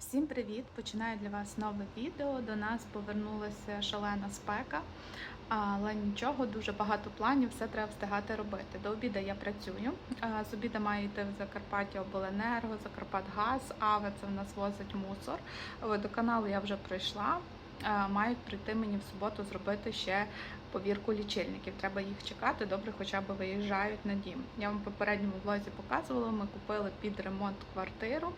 Всім привіт! Починаю для вас нове відео. До нас повернулася шалена спека, але нічого, дуже багато планів, все треба встигати робити. До обіду я працюю. З обіду маю йти в Закарпаття Обленерго, Закарпатгаз, Аве це в нас возить мусор. Водоканал я вже пройшла. А, Мають прийти мені в суботу зробити ще повірку лічильників. Треба їх чекати. Добре, хоча б виїжджають на дім. Я вам в попередньому влозі показувала. Ми купили під ремонт квартиру.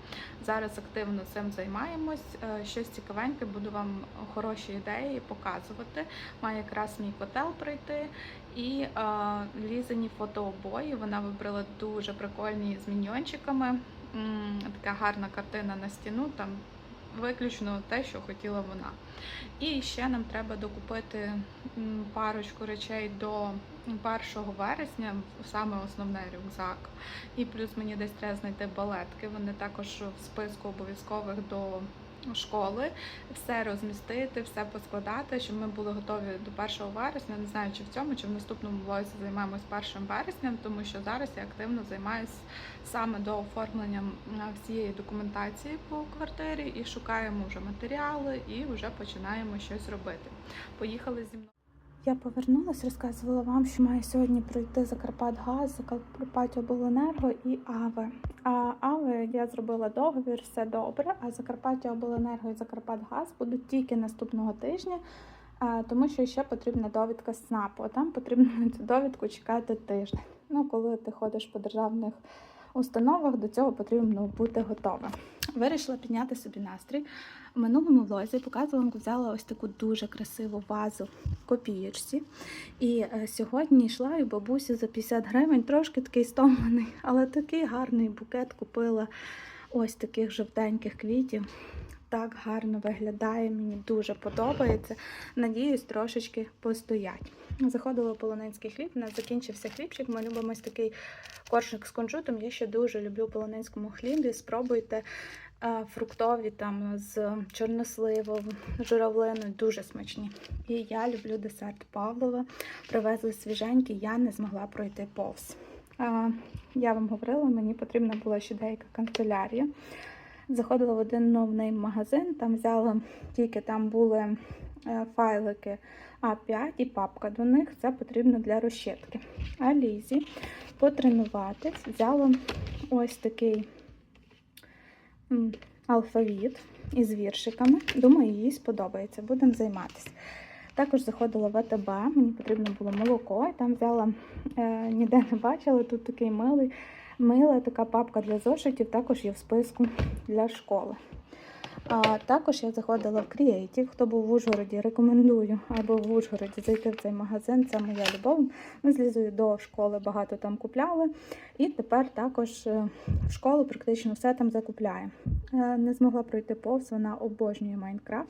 Зараз активно цим займаємось. Е, Щось цікавеньке, буду вам хороші ідеї показувати. Має якраз мій котел прийти і е, лізані фотообої. Вона вибрала дуже прикольні з міньйончиками. Така гарна картина на стіну. Там виключно те, що хотіла вона. І ще нам треба докупити парочку речей до 1 вересня, саме основне рюкзак. І плюс мені десь треба знайти балетки. Вони також в списку обов'язкових до школи. Все розмістити, все поскладати, щоб ми були готові до 1 вересня. Не знаю, чи в цьому, чи в наступному влозі займаємось 1 вересня, тому що зараз я активно займаюся саме до оформлення всієї документації по квартирі і шукаємо вже матеріали і вже починаємо щось робити. Поїхали зі мною. Я повернулася, розказувала вам, що маю сьогодні пройти Закарпатгаз, Закарпаття-Обленерго і АВЕ. А АВЕ я зробила договір, все добре. А Закарпаття Обленерго і Закарпатгаз будуть тільки наступного тижня, тому що ще потрібна довідка СНАПу. Там потрібно на цю довідку чекати тиждень. Ну, коли ти ходиш по державних установах, до цього потрібно бути готовим. Вирішила підняти собі настрій. В минулому влозі показувала, взяла ось таку дуже красиву вазу в копієчці. І е, сьогодні йшла і бабусі за 50 гривень, трошки такий стомлений, але такий гарний букет купила ось таких жовтеньких квітів. Так гарно виглядає, мені дуже подобається. Надіюсь, трошечки постоять. Заходила в полонинський хліб, у нас закінчився хлібчик. Ми любимо такий коржик з кунжутом. Я ще дуже люблю в полонинському хлібі. Спробуйте е, фруктові там з чорносливом, журавлиною, дуже смачні. І я люблю десерт Павлова. Привезли свіженький, я не змогла пройти повз. Е, Я вам говорила, мені потрібна була ще деяка канцелярія. Заходила в один новний магазин, там взяла тільки там були е, файлики А5 і папка до них. Це потрібно для розчитки. А Лізі потренуватись взяла ось такий алфавіт із віршиками. Думаю, їй сподобається. Будемо займатися. Також заходила в АТБ, мені потрібно було молоко, і там взяла, е, ніде не бачила, тут такий милий, мила така папка для зошитів, також є в списку для школи. А також я заходила в Creative. Хто був в Ужгороді, рекомендую або в Ужгороді зайти в цей магазин. Це моя любов. Ми з Лізою до школи багато там купляли. І тепер також е, в школу практично все там закупляє. Е, Не змогла пройти повз, вона обожнює Майнкрафт.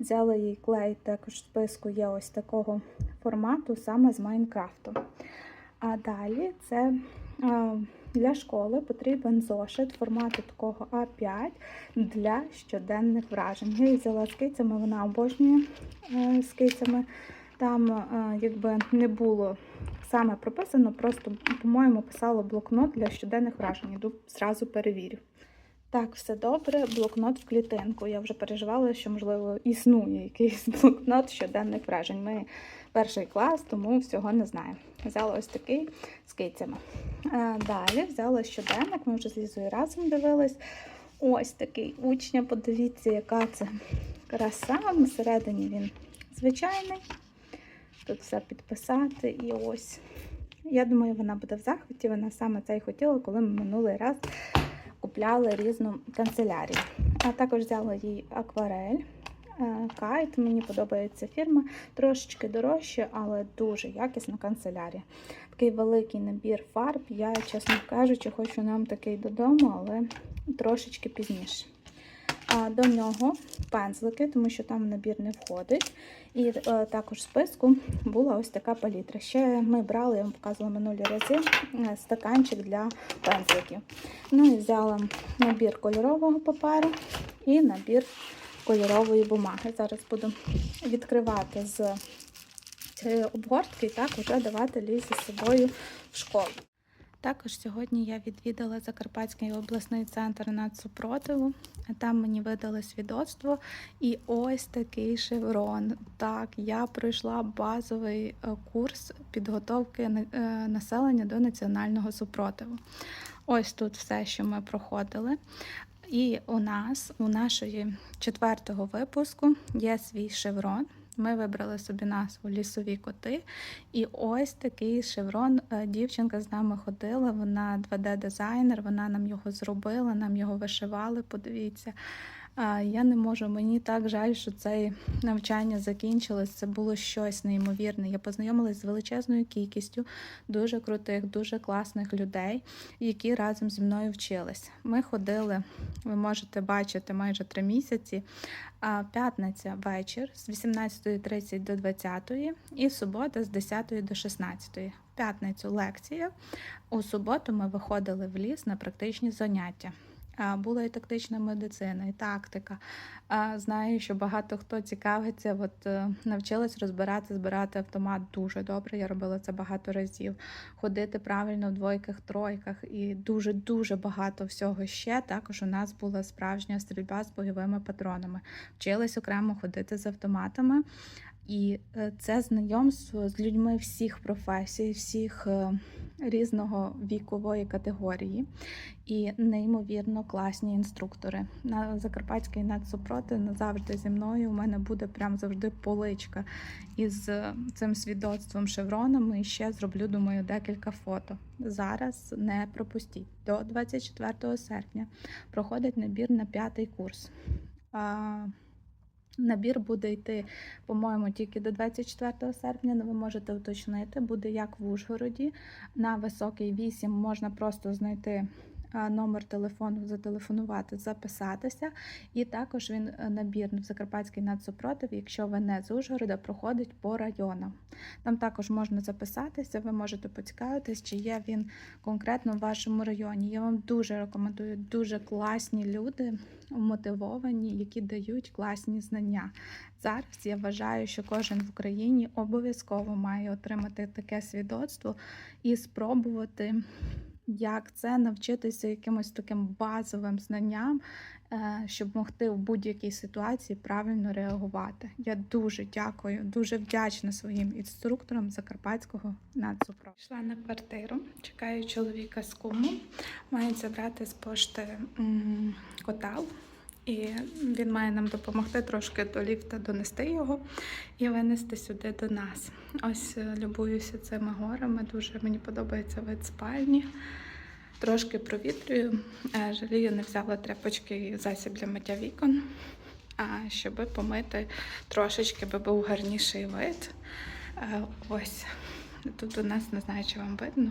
Взяла їй клей, також в списку є ось такого формату, саме з Майнкрафту. А далі це е, для школи потрібен зошит формату такого А5 для щоденних вражень. Я її взяла з вона обожнює е, з. Там е, якби не було саме прописано, просто, по-моєму, писало блокнот для щоденних вражень. Іду зразу перевірю. Так, все добре, блокнот в клітинку. Я вже переживала, що, можливо, існує якийсь блокнот щоденних вражень. Ми перший клас, тому всього не знаю. Взяла ось такий з кицями. Е, Далі взяла щоденник, ми вже з Лізою разом дивились. Ось такий учня, подивіться, яка це краса. Всередині він звичайний. Тут все підписати і ось. Я думаю, вона буде в захваті. Вона саме це й хотіла, коли ми минулий раз купляли різну канцелярію. А також взяла їй акварель. Е, Кайт, мені подобається фірма, трошечки дорожче, але дуже якісна канцелярія. Такий великий набір фарб. Я, чесно кажучи, хочу нам такий додому, але трошечки пізніше. До нього пензлики, тому що там набір не входить. І е, також в списку була ось така палітра. Ще ми брали, я вам показувала минулі рази, е, стаканчик для пензликів. Ну і взяла набір кольорового паперу і набір кольорової бумаги. Зараз буду відкривати з цієї обгортки і так вже давати лізі з собою в школу. Також сьогодні я відвідала Закарпатський обласний центр нацсупротиву. Там мені видали свідоцтво і ось такий шеврон. Так, я пройшла базовий е, курс підготовки е, населення до національного супротиву. Ось тут все, що ми проходили. І у нас, у нашої четвертого випуску, є свій шеврон. Ми вибрали собі назву Лісові коти. І ось такий шеврон. е, Дівчинка з нами ходила. Вона 2D-дизайнер, вона нам його зробила, нам його вишивали. Подивіться. Я не можу, мені так жаль, що це навчання закінчилось. Це було щось неймовірне. Я познайомилась з величезною кількістю дуже крутих, дуже класних людей, які разом зі мною вчились. Ми ходили, ви можете бачити, майже три місяці. А п'ятниця вечір з 18.30 до 20 і субота з 10 до 16. В п'ятницю лекція. У суботу ми виходили в ліс на практичні заняття. А, Була і тактична медицина, і тактика. Знаю, що багато хто цікавиться, от е, навчилась розбирати, збирати автомат дуже добре. Я робила це багато разів. Ходити правильно в двойках, тройках і дуже дуже багато всього ще. Також у нас була справжня стрільба з бойовими патронами. Вчились окремо ходити з автоматами. І е, це знайомство з людьми всіх професій, всіх е, різного вікової категорії і неймовірно класні інструктори. На Закарпатський Закарпатській нацсупроти назавжди зі мною. У мене буде прям завжди поличка із е, цим свідоцтвом шевроном. І ще зроблю, думаю, декілька фото. Зараз не пропустіть. До 24 серпня проходить набір на п'ятий курс. Набір буде йти, по-моєму, тільки до 24 серпня. але Ви можете уточнити, буде як в Ужгороді. На високий 8 можна просто знайти номер телефону, зателефонувати, записатися. І також він е, набір в Закарпатський нацсупротив, якщо ви не з Ужгорода, проходить по районам. Там також можна записатися, ви можете поцікавитись, чи є він конкретно в вашому районі. Я вам дуже рекомендую, дуже класні люди, мотивовані, які дають класні знання. Зараз я вважаю, що кожен в Україні обов'язково має отримати таке свідоцтво і спробувати. Як це навчитися якимось таким базовим знанням, е, щоб могти в будь-якій ситуації правильно реагувати? Я дуже дякую, дуже вдячна своїм інструкторам Закарпатського нацупро. Йшла на квартиру, чекаю чоловіка з куму. Мають забрати з пошти м, котел. І він має нам допомогти трошки до ліфта донести його і винести сюди до нас. Ось е, любуюся цими горами. Дуже мені подобається вид спальні. Трошки провітрюю. Е, Жалію, не взяла тряпочки і засіб для миття вікон, щоб помити трошечки, би був гарніший вид. Е, Ось тут у нас не знаю, чи вам видно.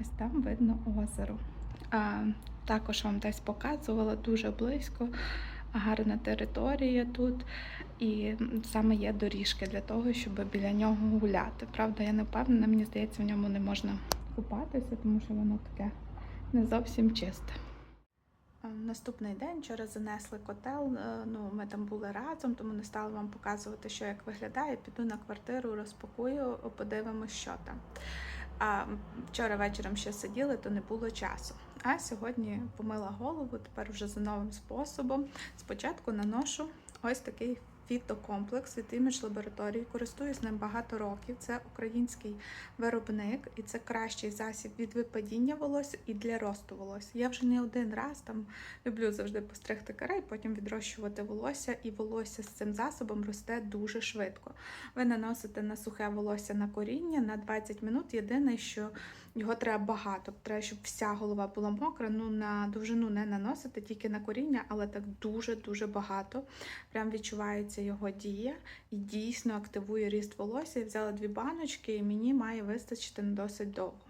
Ось там видно озеро. Також вам десь показувала дуже близько. Гарна територія тут, і саме є доріжки для того, щоб біля нього гуляти. Правда, я не впевнена, мені здається, в ньому не можна купатися, тому що воно таке не зовсім чисте. Наступний день вчора занесли котел. е, Ну, ми там були разом, тому не стала вам показувати, що як виглядає. Піду на квартиру, розпакую, подивимось, що там. А вчора вечором ще сиділи, то не було часу. А сьогодні помила голову, тепер вже за новим способом. Спочатку наношу ось такий фітокомплекс від імідж лабораторії. Користуюсь ним багато років. Це український виробник, і це кращий засіб від випадіння волосся і для росту волосся. Я вже не один раз там люблю завжди постригти каре, потім відрощувати волосся, і волосся з цим засобом росте дуже швидко. Ви наносите на сухе волосся на коріння на 20 минут. Єдине, що його треба багато. Треба, щоб вся голова була мокра. Ну на довжину не наносити, тільки на коріння, але так дуже-дуже багато. Прям відчувається його дія і дійсно активує ріст волосся. Я взяла дві баночки, і мені має вистачити на досить довго.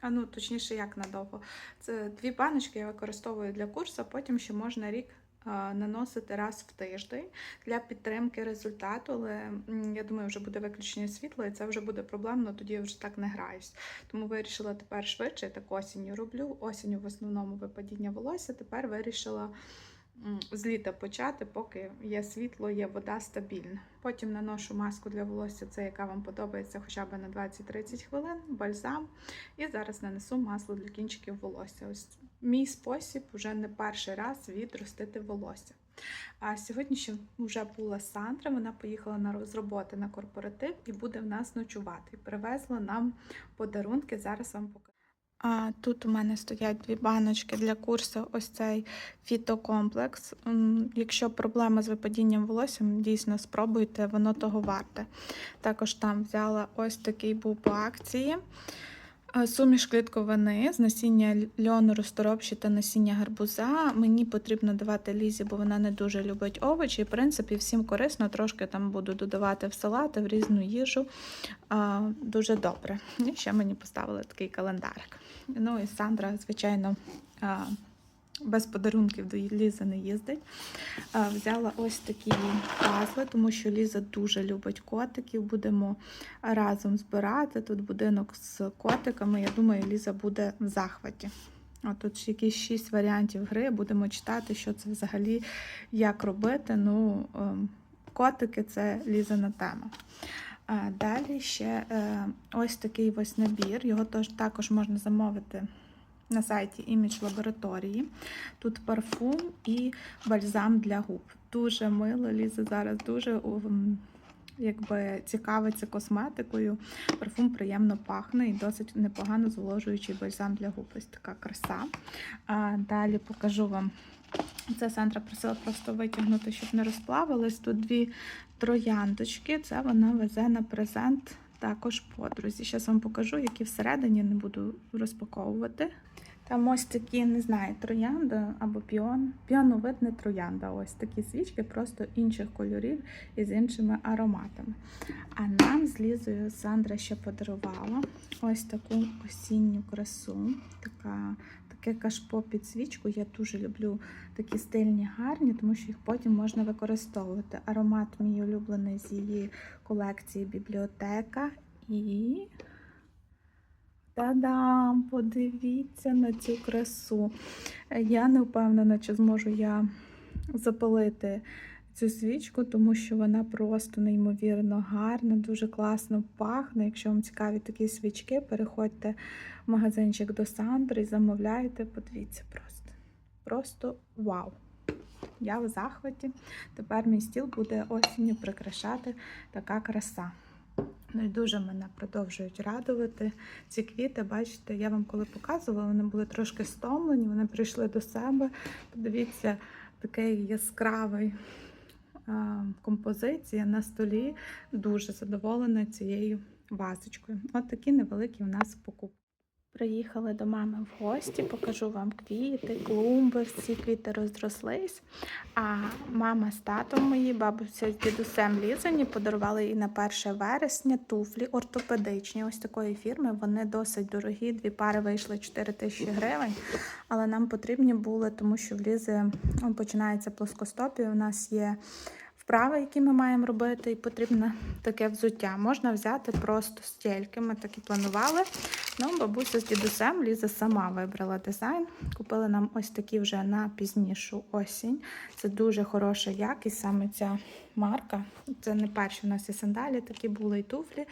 А ну, точніше, як надовго. Це дві баночки я використовую для курсу, потім ще можна рік наносити раз в тиждень для підтримки результату. Але я думаю, вже буде виключення світла, і це вже буде проблемно, тоді я вже так не граюсь. Тому вирішила тепер швидше, так осінню роблю. Осінню в основному випадіння волосся. Тепер вирішила з літа почати, поки є світло, є вода стабільна. Потім наношу маску для волосся, це яка вам подобається хоча б на 20-30 хвилин, бальзам. І зараз нанесу масло для кінчиків волосся. Ось мій спосіб вже не перший раз відростити волосся. А сьогодні ще вже була Сандра, вона поїхала на з роботи на корпоратив і буде в нас ночувати. Привезла нам подарунки. Зараз вам покажу. А тут у мене стоять дві баночки для курсу. Ось цей фітокомплекс. Якщо проблема з випадінням волоссям, дійсно спробуйте, воно того варте. Також там взяла ось такий був по акції. Е, Суміш клітковини з насіння льону розторопші та насіння гарбуза. Мені потрібно давати лізі, бо вона не дуже любить овочі. І, в принципі, всім корисно, трошки там буду додавати в салати, в різну їжу. А, дуже добре. І ще мені поставили такий календарик. Ну і Сандра, звичайно, без подарунків до Лізи не їздить. Взяла ось такі пазли, тому що Ліза дуже любить котиків. Будемо разом збирати. Тут будинок з котиками. Я думаю, Ліза буде в захваті. От тут якісь шість варіантів гри. Будемо читати, що це взагалі, як робити. Ну, ем, котики це Лізина тема. Далі ще е, ось такий ось набір. Його також можна замовити на сайті Image лабораторії. Тут парфум і бальзам для губ. Дуже мило. Ліза зараз дуже якби цікавиться косметикою. Парфум приємно пахне і досить непогано зволожуючий бальзам для губ. Ось така краса. А далі покажу вам. Це Сандра просила просто витягнути, щоб не розплавились. Тут дві трояндочки. Це вона везе на презент також подрузі. Зараз вам покажу, які всередині не буду розпаковувати. Там ось такі, не знаю, троянда або піон. Піоновидне троянда. Ось такі свічки, просто інших кольорів і з іншими ароматами. А нам з Лізою Сандра ще подарувала ось таку осінню красу. Така, таке кашпо під свічку. Я дуже люблю такі стильні, гарні, тому що їх потім можна використовувати. Аромат мій улюблений з її колекції бібліотека. І Та-дам! Подивіться на цю красу. Я не впевнена, чи зможу я запалити цю свічку, тому що вона просто неймовірно гарна, дуже класно пахне. Якщо вам цікаві такі свічки, переходьте в магазинчик до Сандри і замовляйте. Подивіться просто. Просто вау! Я в захваті. Тепер мій стіл буде осінню прикрашати така краса. Ну і дуже мене продовжують радувати. Ці квіти, бачите, я вам коли показувала, вони були трошки стомлені, вони прийшли до себе. Подивіться, такий яскравий композиція на столі. Дуже задоволена цією вазочкою. От такі невеликі у нас покупки. Приїхали до мами в гості, покажу вам квіти, клумби, всі квіти розрослись. А мама з татом мої, бабуся з дідусем Лізані подарували їй на 1 вересня туфлі ортопедичні. Ось такої фірми. Вони досить дорогі. Дві пари вийшли 4 тисячі гривень. Але нам потрібні були, тому що в Лізи ну, починається плоскостопія. У нас є вправи, які ми маємо робити, і потрібно таке взуття. Можна взяти просто стільки. Ми так і планували. Ну, бабуся з дідусем Ліза сама вибрала дизайн. Купили нам ось такі вже на пізнішу осінь. Це дуже хороша якість, саме ця марка. Це не перші у нас і сандалі, такі були і туфлі.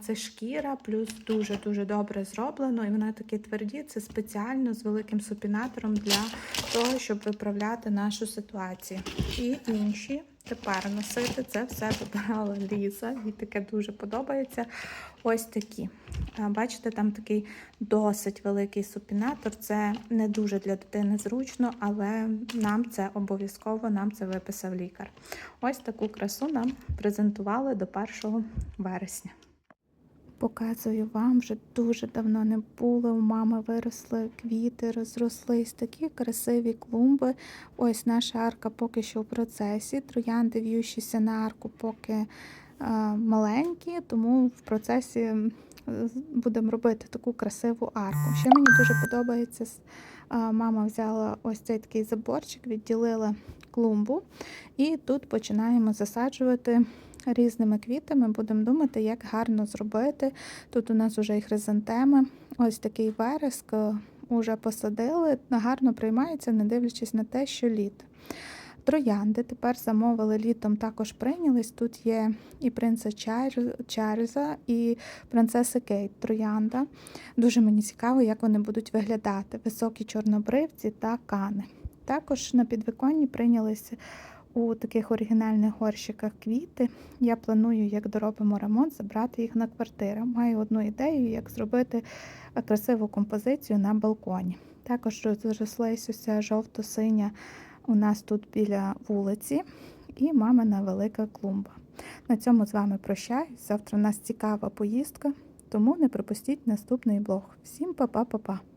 Це шкіра, плюс дуже-дуже добре зроблено. І вони такі тверді. Це спеціально з великим супінатором для того, щоб виправляти нашу ситуацію. І інші тепер носити це все вибирала Ліза. Їй таке дуже подобається. Ось такі. Бачите, там такий досить великий супінатор. Це не дуже для дитини зручно, але нам це обов'язково, нам це виписав лікар. Ось таку красу нам презентували до 1 вересня. Показую вам, вже дуже давно не було. У мами виросли квіти, розрослись такі красиві клумби. Ось наша арка поки що в процесі. Троянди в'ющіся на арку поки е, маленькі, тому в процесі будемо робити таку красиву арку. Ще мені дуже подобається. е, Мама взяла ось цей такий заборчик, відділила клумбу, і тут починаємо засаджувати різними квітами. Будемо думати, як гарно зробити. Тут у нас вже і хризантеми. Ось такий вереск е, уже посадили. Гарно приймається, не дивлячись на те, що літ. Троянди тепер замовили літом, також прийнялись. Тут є і принца Чарльза, і принцеси Кейт Троянда. Дуже мені цікаво, як вони будуть виглядати. Високі чорнобривці та кани. Також на підвиконні прийнялись у таких оригінальних горщиках квіти. Я планую, як доробимо ремонт, забрати їх на квартиру. Маю одну ідею, як зробити е, красиву композицію на балконі. Також розрослась уся жовто-синя у нас тут біля вулиці і мамина велика клумба. На цьому з вами прощаюсь. Завтра у нас цікава поїздка, тому не пропустіть наступний блог. Всім па-па-па-па!